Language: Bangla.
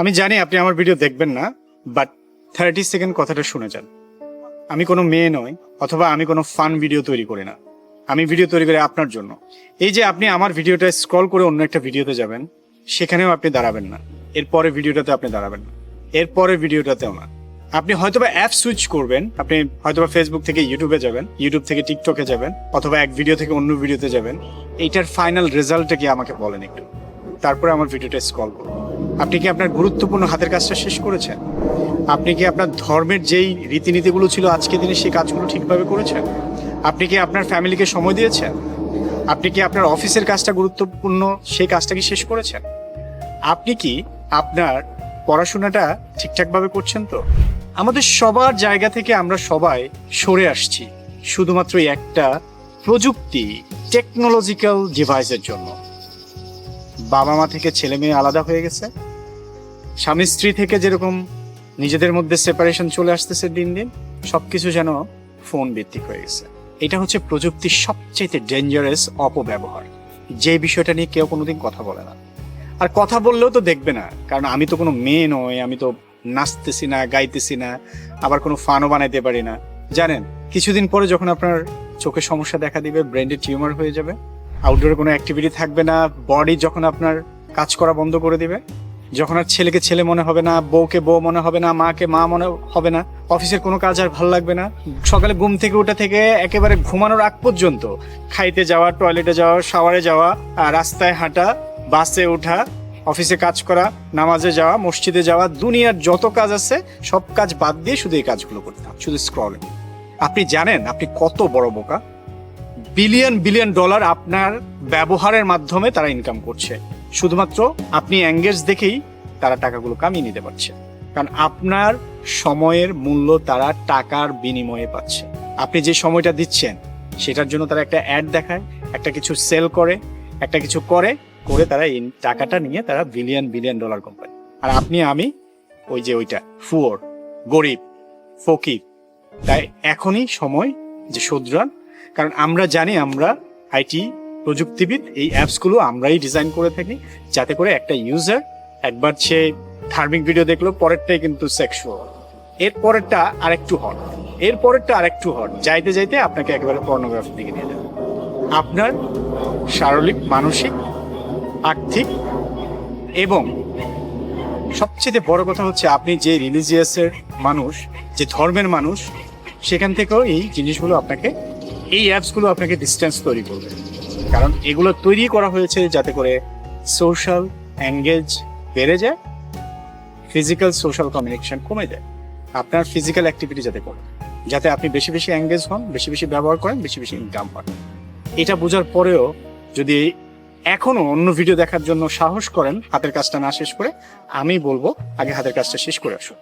আমি জানি আপনি আমার ভিডিও দেখবেন না বাট থার্টি সেকেন্ড কথাটা শুনে যান। আমি কোনো মেয়ে নই, অথবা আমি কোনো ফান ভিডিও তৈরি করি না। আমি ভিডিও তৈরি করি আপনার জন্য। এই যে আপনি আমার ভিডিওটা স্ক্রল করে অন্য একটা ভিডিওতে যাবেন, সেখানেও আপনি দাঁড়াবেন না। এরপরে ভিডিওটাতে আপনি দাঁড়াবেন না। এরপরে ভিডিওটাতেও না। আপনি হয়তোবা অ্যাপ সুইচ করবেন, আপনি হয়তোবা ফেসবুক থেকে ইউটিউবে যাবেন ইউটিউব থেকে টিকটকে যাবেন, অথবা এক ভিডিও থেকে অন্য ভিডিওতে যাবেন। এইটার ফাইনাল রেজাল্টটা কি আমাকে বলেন একটু? তারপরে আমার ভিডিওটা স্ক্রল করুন। আপনি কি আপনার গুরুত্বপূর্ণ হাতের কাজটা শেষ করেছেন? আপনি কি আপনার ধর্মের যেই রীতিনীতিগুলো ছিল আজকে দিনে সেই কাজগুলো ঠিকভাবে করেছেন? আপনি কি আপনার ফ্যামিলিকে সময় দিয়েছেন? আপনি কি আপনার অফিসের কাজটা গুরুত্বপূর্ণ সেই কাজটা কি শেষ করেছেন? আপনি কি আপনার পড়াশোনাটা ঠিকঠাকভাবে করছেন তো? আমাদের সবার জায়গা থেকে আমরা সবাই সরে আসছি শুধুমাত্র একটা প্রযুক্তি টেকনোলজিক্যাল ডিভাইসের জন্য। বাবা মা থেকে ছেলে মেয়ে আলাদা হয়ে গেছে। স্বামী স্ত্রী থেকে যেরকম নিজেদের মধ্যে সেপারেশন চলে আসতেছে দিন দিন, সবকিছু যেন ফোন ভিত্তিক হয়ে গেছে। এটা হচ্ছে প্রযুক্তির সবচেয়ে ডেঞ্জারাস অপব্যবহার। যে বিষয়টা নিয়ে কেউ কোনোদিন কথা বলে না। আর কথা বললেও তো দেখবে না, কারণ আমি তো কোনো মেয়ে নই, আমি তো নাচতেছি না, গাইতেছি না, আবার কোনো ফানও বানাইতে পারি না। জানেন, কিছুদিন পরে যখন আপনার চোখে সমস্যা দেখা দিবে ব্রেন্ডে টিউমার হয়ে যাবে আউটডোরে কোনো অ্যাক্টিভিটি থাকবে না বডি যখন আপনার কাজ করা বন্ধ করে দিবে যখন আর ছেলেকে ছেলে মনে হবে না, বউকে বউ মনে হবে না, মাকে মা মনে হবে না, অফিসের কোনো কাজ আর ভালো লাগবে না। সকালে ঘুম থেকে ওঠা থেকে একেবারে ঘুমানোর আগ পর্যন্ত খাইতে যাওয়া টয়লেটে যাওয়া শাওয়ারে যাওয়া রাস্তায় হাঁটা বাসে ওঠা অফিসে কাজ করা, নামাজে যাওয়া, মসজিদে যাওয়া, দুনিয়ার যত কাজ আছে সব কাজ বাদ দিয়ে শুধু এই কাজগুলো করতাম শুধু স্ক্রলিং আপনি জানেন আপনি কত বড় বোকা? বিলিয়ন বিলিয়ন ডলার আপনার ব্যবহারের মাধ্যমে তারা ইনকাম করছে। শুধুমাত্র আপনি অ্যাঙ্গেজ দেখেই তারা টাকাগুলো কামিয়ে নিতে পারছে। কারণ আপনার সময়ের মূল্য তারা টাকার বিনিময়ে পাচ্ছে। আপনি যে সময়টা দিচ্ছেন, সেটার জন্য তারা একটা অ্যাড দেখায়, একটা কিছু সেল করে, একটা কিছু করে করে তারা এই টাকাটা নিয়ে তারা বিলিয়ন বিলিয়ন ডলার কোম্পানি আর আপনি, আমি, ওই যে ওইটা ফুয়োর গরিব, ফকির, তাই এখনই সময় যে শুধরান। কারণ আমরা জানি আমরা আইটি প্রযুক্তিবিদ, এই অ্যাপসগুলো আমরাই ডিজাইন করে থাকি, যাতে করে একটা ইউজার একবার সে ধার্মিক ভিডিও দেখল, পরেরটাই কিন্তু সেক্সুয়াল এর পরেরটা আরেকটু হট এর পরেরটা আরেকটু হট যাইতে যাইতে আপনাকে একেবারে পর্নোগ্রাফির দিকে নিয়ে যাবে। আপনার শারীরিক, মানসিক, আর্থিক এবং সবচেয়ে বড় কথা হচ্ছে আপনি যে রিলিজিয়াসের মানুষ, যে ধর্মের মানুষ, সেখান থেকেও এই জিনিসগুলো আপনাকে, এই অ্যাপসগুলো আপনাকে ডিস্টেন্স তৈরি করবে। কারণ এগুলো তৈরি করা হয়েছে যাতে করে সোশ্যাল এঙ্গেজ বেড়ে যায় ফিজিক্যাল সোশ্যাল কমিউনিকেশন কমে যায়। আপনার ফিজিক্যাল অ্যাক্টিভিটি যাতে করে, যাতে আপনি বেশি বেশি এঙ্গেজ হন, বেশি বেশি ব্যবহার করেন, বেশি বেশি ইনকাম পান। এটা বোঝার পরেও যদি এখনও অন্য ভিডিও দেখার জন্য সাহস করেন, হাতের কাজটা না শেষ করে, আমি বলব, আগে হাতের কাজটা শেষ করে আসুন।